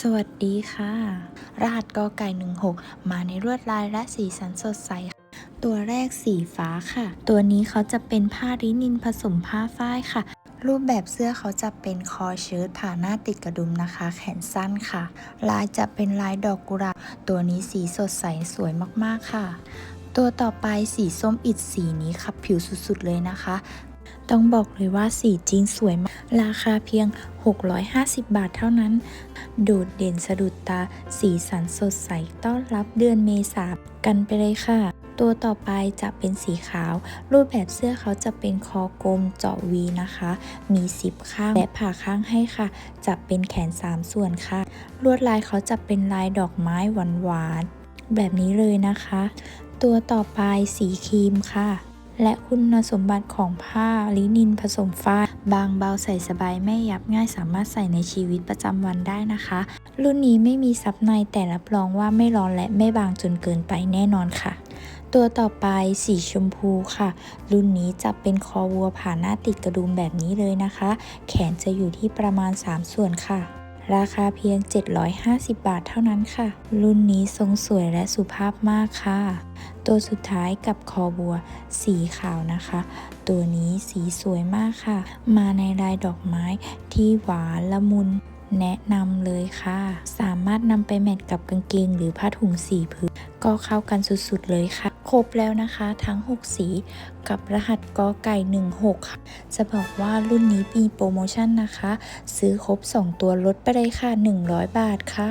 สวัสดีค่ะ รหัสกอไก่ 16 มาในลวดลายและสีสันสดใสค่ะตัวแรกสีฟ้าค่ะ ตัวนี้เขาจะเป็นผ้ารินินผสมผ้าฝ้ายค่ะ รูปแบบเสื้อเขาจะเป็นคอเชิ้ตผ่าหน้าติดกระดุมนะคะ แขนสั้นค่ะ ลายจะเป็นลายดอกกุหลาบ ตัวนี้สีสดใสสวยมากๆค่ะ ตัวต่อไปสีส้มอิดสีนี้ขับผิวสุดๆเลยนะคะ ต้องบอกเลยว่าสีจริงสวยมาก ราคาเพียง 650 บาทเท่านั้น โดดเด่นสะดุดตา สีสันสดใสต้อนรับเดือนเมษากันไปเลยค่ะ ตัวต่อไปจะเป็นสีขาว รูปแบบเสื้อเขาจะเป็นคอกลมเจาะวีนะคะ มีสิบข้างและผ่าข้างให้ค่ะ จะเป็นแขน 3 ส่วนค่ะ ลวดลายเขาจะเป็นลายดอกไม้หวานๆแบบนี้เลยนะคะ ตัวต่อไปสีครีมค่ะ และคุณสมบัติของผ้าลินินผสมฝ้ายบางเบาใส่สบายไม่ยับง่ายสามารถใส่ในชีวิตประจำวันได้นะคะ รุ่นนี้ไม่มีซับในแต่รับรองว่าไม่ร้อนและไม่บางจนเกินไปแน่นอนค่ะ ตัวต่อไปสีชมพูค่ะ รุ่นนี้จะเป็นคอวัวผ่าหน้าติดกระดุมแบบนี้เลยนะคะ แขนจะอยู่ที่ประมาณ 3 ส่วนค่ะราคาเพียง 750 บาทเท่านั้นค่ะ รุ่นนี้ทรงสวยและสุภาพมากค่ะ ตัวสุดท้ายกับคอบัวสีขาวนะคะ ตัวนี้สีสวยมากค่ะ มาในลายดอกไม้ที่หวานละมุนแนะนำเลยค่ะ สามารถนำไปแมทกับกางเกงหรือผ้าถุงสีพื้นก็เข้ากันสุดๆเลยค่ะ ครบแล้วนะคะทั้ง 6 สีกับรหัสกอไก่ 16 ค่ะ จะบอกว่ารุ่นนี้มีโปรโมชั่นนะคะ ซื้อครบ 2 ตัวลดไปเลยค่ะ 100 บาทค่ะ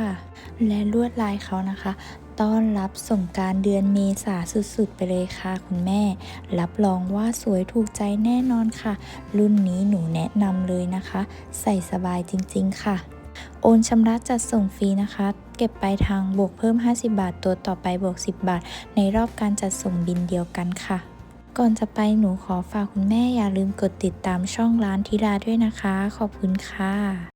และลวดลายเขานะคะ ต้อนรับส่งการเดือนเมษาสุดๆ ไปเลยค่ะคุณแม่ รับรองว่าสวยถูกใจแน่นอนค่ะ รุ่นนี้หนูแนะนำเลยนะคะ ใส่สบายจริงๆค่ะ โอนชำระจัดส่งฟรีนะคะ เก็บปลายทางบวกเพิ่ม 50 บาท ตัวต่อไปบวก 10 บาท ในรอบการจัดส่งบินเดียวกันค่ะ ก่อนจะไปหนูขอฝากคุณแม่อย่าลืมกดติดตามช่องร้านธิดาด้วยนะคะ ขอบคุณค่ะ